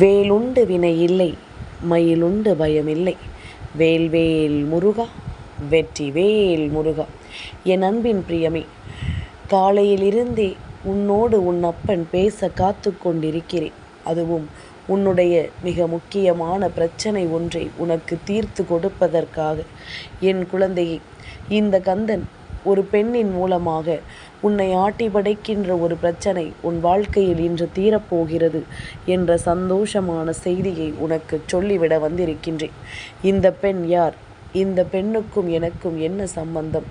வேலுண்டு வினை இல்லை மயிலுண்டு பயமில்லை வேல்வேல் முருகா வெற்றி வேல் முருகா. என் அன்பின் பிரியமே காலையிலிருந்தே உன்னோடு உன் அப்பன் பேச காத்து கொண்டிருக்கிறேன். அதுவும் உன்னுடைய மிக முக்கியமான பிரச்சனை ஒன்றை உனக்கு தீர்த்து கொடுப்பதற்காக. என் குழந்தையை இந்த கந்தன் ஒரு பெண்ணின் மூலமாக உன்னை ஆட்டி படைக்கின்ற ஒரு பிரச்சனை உன் வாழ்க்கையில் இன்று தீரப்போகிறது என்ற சந்தோஷமான செய்தியை உனக்கு சொல்லிவிட வந்திருக்கின்றேன். இந்த பெண் யார்? இந்த பெண்ணுக்கும் எனக்கும் என்ன சம்பந்தம்?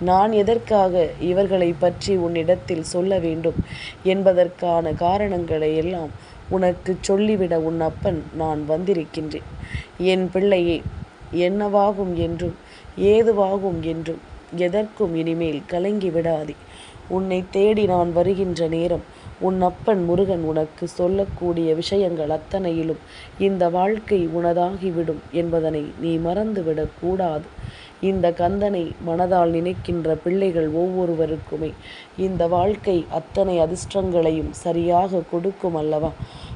நான் எதற்காக இவர்களை பற்றி உன்னிடத்தில் சொல்ல வேண்டும் என்பதற்கான காரணங்களை எல்லாம் உனக்கு சொல்லிவிட உன் அப்பன் நான் வந்திருக்கின்றேன். என் பிள்ளையே என்னவாகும் என்றும் ஏதுவாகும் என்றும் எதற்கும் இனிமேல் கலங்கி விடாதே. உன்னை தேடி நான் வருகின்ற நேரம் உன் அப்பன் முருகன் உனக்கு சொல்லக்கூடிய விஷயங்கள் அத்தனையிலும் இந்த வாழ்க்கை உனதாகிவிடும் என்பதனை நீ மறந்துவிடக் கூடாது. இந்த கந்தனை மனதால் நினைக்கின்ற பிள்ளைகள் ஒவ்வொருவருக்குமே இந்த வாழ்க்கை அத்தனை அதிர்ஷ்டங்களையும் சரியாக கொடுக்கும் அல்லவா?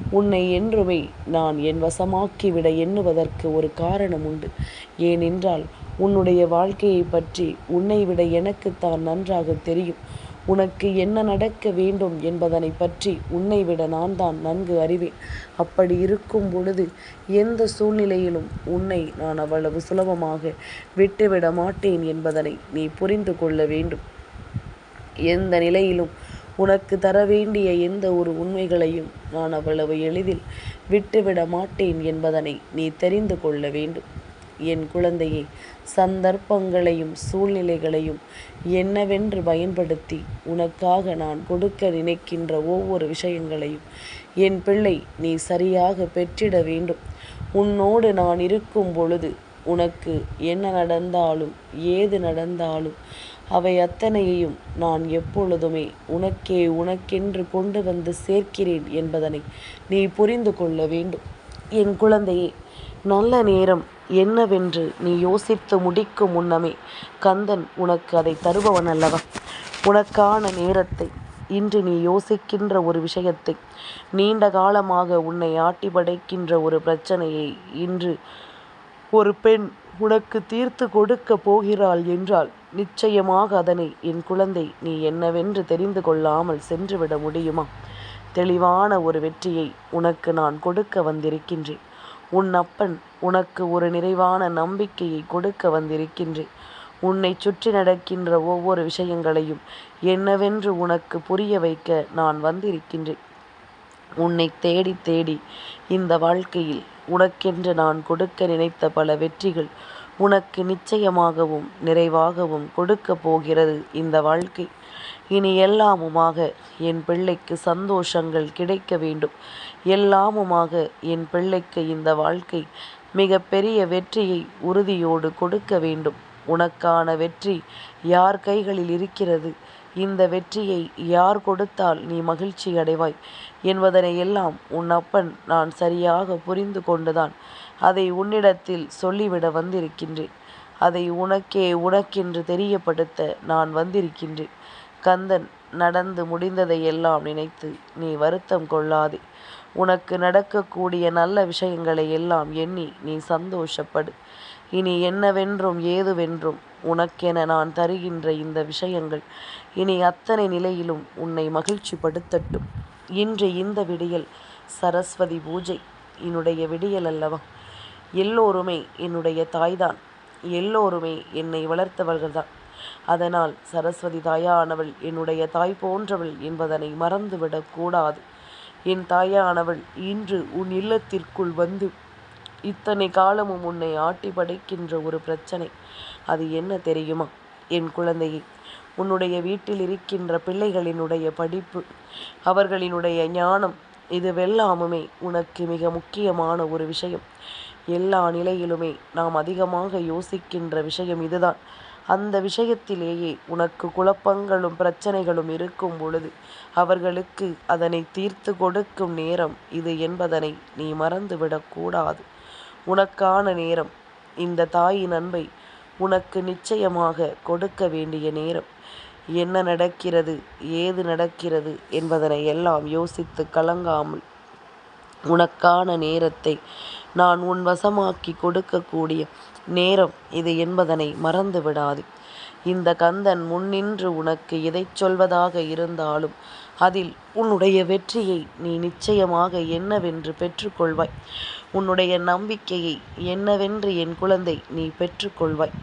உன்னை என்றுமே நான் என் வசமாக்கிவிட எண்ணுவதற்கு ஒரு காரணம் உண்டு. ஏனென்றால் உன்னுடைய வாழ்க்கையை பற்றி உன்னை விட எனக்குத்தான் நன்றாக தெரியும். உனக்கு என்ன நடக்க வேண்டும் என்பதனை பற்றி உன்னை விட நான் தான் நன்கு அறிவேன். அப்படி இருக்கும் பொழுது எந்த சூழ்நிலையிலும் உன்னை நான் அவ்வளவு சுலபமாக விட்டுவிட மாட்டேன் என்பதனை நீ புரிந்து கொள்ள வேண்டும். எந்த நிலையிலும் உனக்கு தர வேண்டிய எந்த ஒரு உண்மைகளையும் நான் அவ்வளவு எளிதில் விட்டுவிட மாட்டேன் என்பதனை நீ தெரிந்து கொள்ள வேண்டும். என் குழந்தையை சந்தர்ப்பங்களையும் சூழ்நிலைகளையும் என்னவென்று பயன்படுத்தி உனக்காக நான் கொடுக்க நினைக்கின்ற ஒவ்வொரு விஷயங்களையும் என் பிள்ளை நீ சரியாக பெற்றிட வேண்டும். உன்னோடு நான் இருக்கும் பொழுது உனக்கு என்ன நடந்தாலும் ஏது நடந்தாலும் அவை அத்தனையையும் நான் எப்பொழுதுமே உனக்கே உனக்கென்று கொண்டு வந்து சேர்க்கிறேன் என்பதனை நீ புரிந்து கொள்ள வேண்டும். என் குழந்தையே நல்ல நேரம் என்னவென்று நீ யோசித்து முடிக்கும் முன்னமே கந்தன் உனக்கு அதை தருபவன் அல்லவா உனக்கான நேரத்தை இன்று நீ யோசிக்கின்ற ஒரு விஷயத்தை நீண்ட காலமாக உன்னை ஆட்டி படைக்கின்ற ஒரு பிரச்சனையை இன்று ஒரு பெண் உனக்கு தீர்த்து கொடுக்க போகிறாள் என்றால் நிச்சயமாக அதனை என் குழந்தை நீ என்னவென்று தெரிந்து கொள்ளாமல் சென்றுவிட முடியுமா? தெளிவான ஒரு வெற்றியை உனக்கு நான் கொடுக்க வந்திருக்கின்றேன். உன் அப்பன் உனக்கு ஒரு நிறைவான நம்பிக்கையை கொடுக்க வந்திருக்கின்றேன் உன்னை சுற்றி நடக்கின்ற ஒவ்வொரு விஷயங்களையும் என்னவென்று உனக்கு புரிய வைக்க நான் வந்திருக்கின்றேன் உன்னை தேடி தேடி இந்த வாழ்க்கையில் உனக்கென்று நான் கொடுக்க நினைத்த பல வெற்றிகள் உனக்கு நிச்சயமாகவும் நிறைவாகவும் கொடுக்க போகிறது இந்த வாழ்க்கை. இனி எல்லாமுமாக என் பிள்ளைக்கு சந்தோஷங்கள் கிடைக்க வேண்டும். எல்லாமுமாக என் பிள்ளைக்கு இந்த வாழ்க்கை மிக பெரிய வெற்றியை உறுதியோடு கொடுக்க வேண்டும். உனக்கான வெற்றி யார் கைகளில் இருக்கிறது? இந்த வெற்றியை யார் கொடுத்தால் நீ மகிழ்ச்சி அடைவாய் என்பதனை எல்லாம் உன் அப்பன் நான் சரியாக புரிந்து கொண்டுதான் அதை உன்னிடத்தில் சொல்லிவிட வந்திருக்கின்றேன். அதை உனக்கே உனக்கென்று தெரியப்படுத்த நான் வந்திருக்கின்றேன். கந்தன் நடந்து முடிந்ததை எல்லாம் நினைத்து நீ வருத்தம் கொள்ளாதே. உனக்கு நடக்கக்கூடிய நல்ல விஷயங்களை எல்லாம் எண்ணி நீ சந்தோஷப்படு. இனி என்னவென்றும் ஏதுவென்றும் உனக்கென நான் தருகின்ற இந்த விஷயங்கள் இனி அத்தனை நிலையிலும் உன்னை மகிழ்ச்சிப்படுத்தட்டும். இன்று இந்த விடியல் சரஸ்வதி பூஜை. என்னுடைய விடியல் அல்லவா? எல்லோருமே என்னுடைய தாய்தான். எல்லோருமே என்னை வளர்த்தவர்கள்தான். அதனால் சரஸ்வதி தாயானவள் என்னுடைய தாய் போன்றவள் என்பதனை மறந்துவிடக் கூடாது. என் தாயானவள் இன்று உன் இல்லத்திற்குள் வந்து இத்தனை காலமும் உன்னை ஆட்டி படைக்கின்ற ஒரு பிரச்சனை. அது என்ன தெரியுமா? என் குழந்தையை உன்னுடைய வீட்டில் இருக்கின்ற பிள்ளைகளினுடைய படிப்பு அவர்களினுடைய ஞானம் இதுவெல்லாமுமே உனக்கு மிக முக்கியமான ஒரு விஷயம். எல்லா நிலையிலுமே நாம் அதிகமாக யோசிக்கின்ற விஷயம் இதுதான். அந்த விஷயத்திலேயே உனக்கு குழப்பங்களும் பிரச்சனைகளும் இருக்கும் பொழுது அவர்களுக்கு அதனை தீர்த்து கொடுக்கும் நேரம் இது என்பதனை நீ மறந்துவிடக்கூடாது உனக்கான நேரம் இந்த தாயின் அன்பை உனக்கு நிச்சயமாக கொடுக்க வேண்டிய நேரம். என்ன நடக்கிறது ஏது நடக்கிறது என்பதனை எல்லாம் யோசித்து கலங்காமல் உனக்கான நேரத்தை நான் உன் வசமாக்கி கொடுக்கக்கூடிய நேரம் இது என்பதனை மறந்து விடாதே. இந்த கந்தன் முன்னின்று உனக்கு எதைச் சொல்வதாக இருந்தாலும் அதில் உன்னுடைய வெற்றியை நீ நிச்சயமாக என்னவென்று பெற்றுக்கொள்வாய். உன்னுடைய நம்பிக்கையை என்னவென்று என் குழந்தை நீ பெற்றுக்கொள்வாய்.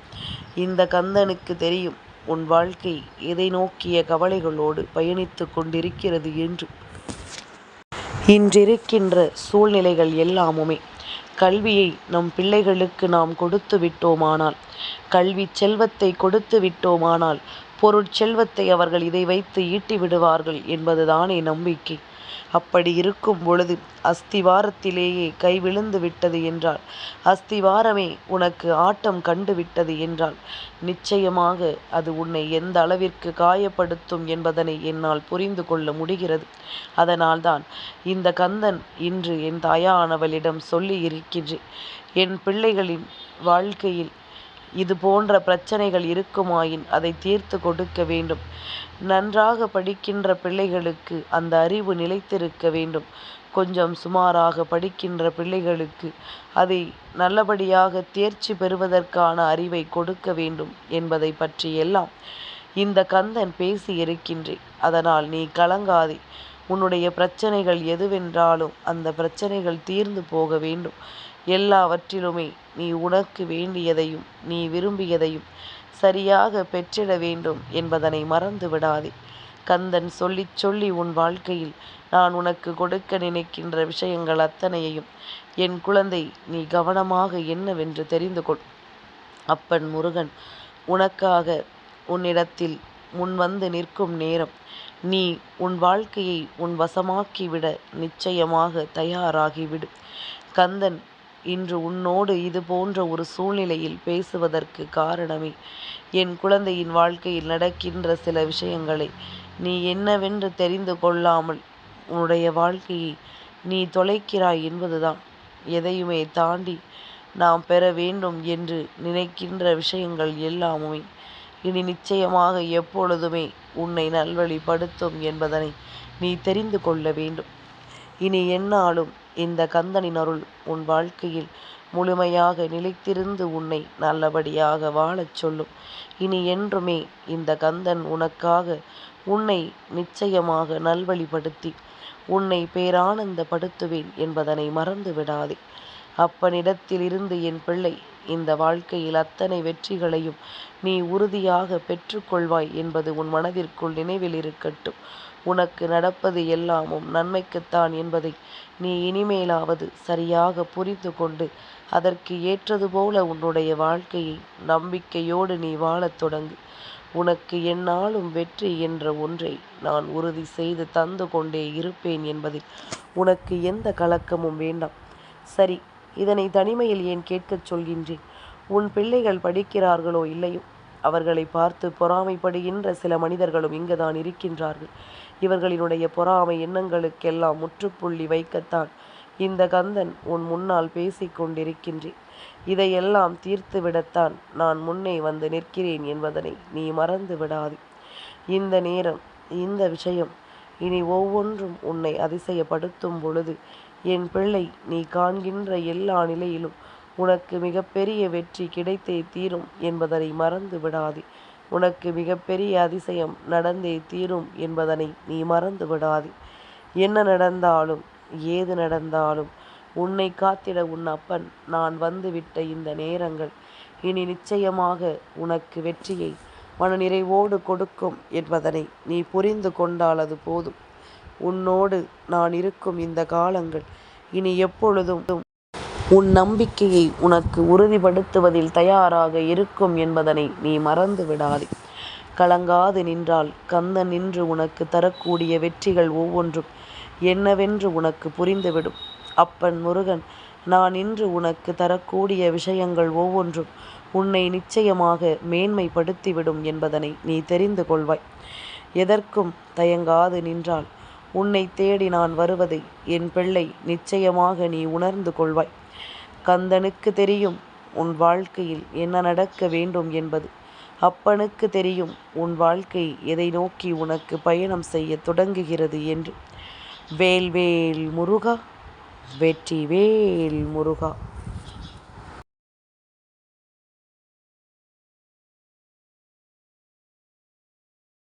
இந்த கந்தனுக்கு தெரியும் உன் வாழ்க்கை எதை நோக்கிய கவலைகளோடு பயணித்து கொண்டிருக்கிறது என்று. இன்றிருக்கின்ற சூழ்நிலைகள் எல்லாமுமே கல்வியை நம் பிள்ளைகளுக்கு நாம் கொடுத்து விட்டோமானால் கல்வி செல்வத்தை கொடுத்து விட்டோமானால் பொருட்செல்வத்தை அவர்கள் இதை வைத்து ஈட்டி விடுவார்கள் என்பதுதானே நம்பிக்கை. அப்படி இருக்கும் பொழுது அஸ்திவாரத்திலேயே கை விழுந்து விட்டது என்றால் அஸ்திவாரமே உனக்கு ஆட்டம் கண்டு விட்டது என்றால் நிச்சயமாக அது உன்னை எந்த அளவிற்கு காயப்படுத்தும் என்பதனை என்னால் புரிந்து கொள்ள முடிகிறது. அதனால்தான் இந்த கந்தன் இன்று என் தாயானவளிடம் சொல்லி இருக்கின்றேன் என் பிள்ளைகளின் வாழ்க்கையில் இது போன்ற பிரச்சனைகள் இருக்குமாயின் அதை தீர்த்து கொடுக்க வேண்டும். நன்றாக படிக்கின்ற பிள்ளைகளுக்கு அந்த அறிவு நிலைத்திருக்க வேண்டும். கொஞ்சம் சுமாராக படிக்கின்ற பிள்ளைகளுக்கு அதை நல்லபடியாக தேர்ச்சி பெறுவதற்கான அறிவை கொடுக்க வேண்டும் என்பதை பற்றியெல்லாம் இந்த கந்தன் பேசி இருக்கின்றேன். அதனால் நீ கலங்காதே. உன்னுடைய பிரச்சனைகள் எதுவென்றாலும் அந்த பிரச்சனைகள் தீர்ந்து போக வேண்டும். எல்லாவற்றிலுமே நீ உனக்கு வேண்டியதையும் நீ விரும்பியதையும் சரியாக பெற்றிட வேண்டும் என்பதனை மறந்து விடாதே. கந்தன் சொல்லிச் சொல்லி உன் வாழ்க்கையில் நான் உனக்கு கொடுக்க நினைக்கின்ற விஷயங்கள் அத்தனையையும் என் குழந்தை நீ கவனமாக என்னவென்று தெரிந்து கொள். அப்பன் முருகன் உனக்காக உன்னிடத்தில் முன் வந்து நிற்கும் நேரம் நீ உன் வாழ்க்கையை உன் வசமாக்கிவிட நிச்சயமாக தயாராகிவிடு. கந்தன் இன்று உன்னோடு இது போன்ற ஒரு சூழ்நிலையில் பேசுவதற்கு காரணமே. என் குழந்தையின் வாழ்க்கையில் நடக்கின்ற சில விஷயங்களை நீ என்னவென்று தெரிந்து கொள்ளாமல் உன்னுடைய வாழ்க்கையை நீ தொலைக்கிறாய் என்பதுதான். எதையுமே தாண்டி நாம் பெற வேண்டும் என்று நினைக்கின்ற விஷயங்கள் எல்லாமுமே. இனி நிச்சயமாக எப்பொழுதுமே உன்னை நல்வழிப்படுத்தும் என்பதனை நீ தெரிந்து கொள்ள வேண்டும். இனி என்னாலும் இந்த கந்தனின் அருள் உன் வாழ்க்கையில் முழுமையாக நிலைத்திருந்து உன்னை நல்லபடியாக வாழச் சொல்லும். இனி என்றுமே இந்த கந்தன் உனக்காக உன்னை நிச்சயமாக நல்வழிப்படுத்தி உன்னை பேரானந்தப்படுத்துவேன் என்பதனை மறந்து விடாதே அப்பனிடத்திலிருந்து என் பிள்ளை இந்த வாழ்க்கையில் அத்தனை வெற்றிகளையும் நீ உறுதியாக பெற்றுக்கொள்வாய் என்பது உன் மனதிற்குள் நினைவில் இருக்கட்டும். உனக்கு நடப்பது எல்லாமும் நன்மைக்குத்தான் என்பதை நீ இனிமேலாவது சரியாக புரிந்து கொண்டு அதற்கு ஏற்றது போல உன்னுடைய வாழ்க்கையை நம்பிக்கையோடு நீ வாழத் தொடங்கு. உனக்கு என்னாலும் வெற்றி என்ற ஒன்றை நான் உறுதி செய்து தந்து கொண்டே இருப்பேன் என்பதில் உனக்கு எந்த கலக்கமும் வேண்டாம். சரி இதனை தனிமையில் ஏன் கேட்கச் சொல்கின்றேன்? உன் பிள்ளைகள் படிக்கிறார்களோ இல்லையோ? அவர்களை பார்த்து பொறாமைப்படுகின்ற சில மனிதர்களும் இங்குதான் இருக்கின்றார்கள். இவர்களினுடைய பொறாமை எண்ணங்களுக்கெல்லாம் முற்றுப்புள்ளி வைக்கத்தான் இந்த கந்தன் உன் முன்னால் பேசிக்கொண்டிருக்கின்றேன். இதையெல்லாம் தீர்த்து விடத்தான் நான் முன்னே வந்து நிற்கிறேன் என்பதனை நீ மறந்து விடாது. இந்த நேரம் இந்த விஷயம் இனி ஒவ்வொன்றும் உன்னை அதிசயப்படுத்தும் பொழுது என் பிள்ளை நீ காண்கின்ற எல்லா நிலையிலும் உனக்கு மிகப்பெரிய வெற்றி கிடைத்தே தீரும் என்பதனை மறந்து விடாதே. உனக்கு மிகப்பெரிய அதிசயம் நடந்தே தீரும் என்பதனை நீ மறந்து விடாதே. என்ன நடந்தாலும் ஏது நடந்தாலும் உன்னை காத்திட உன் அப்பன் நான் வந்துவிட்ட இந்த நேரங்கள் இனி நிச்சயமாக உனக்கு வெற்றியை மனநிறைவோடு கொடுக்கும் என்பதனை நீ புரிந்து கொண்டால் அது போதும். உன்னோடு நான் இருக்கும் இந்த காலங்கள் இனி எப்பொழுதும் உன் நம்பிக்கையை உனக்கு உறுதிப்படுத்துவதில் தயாராக இருக்கும் என்பதனை நீ மறந்து விடாதே கலங்காது நின்றால் கந்தன் நின்று உனக்கு தரக்கூடிய வெற்றிகள் ஒவ்வொன்றும் என்னவென்று உனக்கு புரிந்துவிடும். அப்பன் முருகன் நான் இன்று உனக்கு தரக்கூடிய விஷயங்கள் ஒவ்வொன்றும் உன்னை நிச்சயமாக மேன்மைப்படுத்திவிடும் என்பதனை நீ தெரிந்து கொள்வாய். எதற்கும் தயங்காது நின்றால் உன்னை தேடி நான் வருவதை என் பிள்ளை நிச்சயமாக நீ உணர்ந்து கொள்வாய். கந்தனுக்கு தெரியும் உன் வாழ்க்கையில் என்ன நடக்க வேண்டும் என்பது. அப்பனுக்கு தெரியும் உன் வாழ்க்கை எதை நோக்கி உனக்கு பயணம் செய்ய தொடங்குகிறது என்று. வேல்வேல் முருகா வெற்றி வேல் முருகா.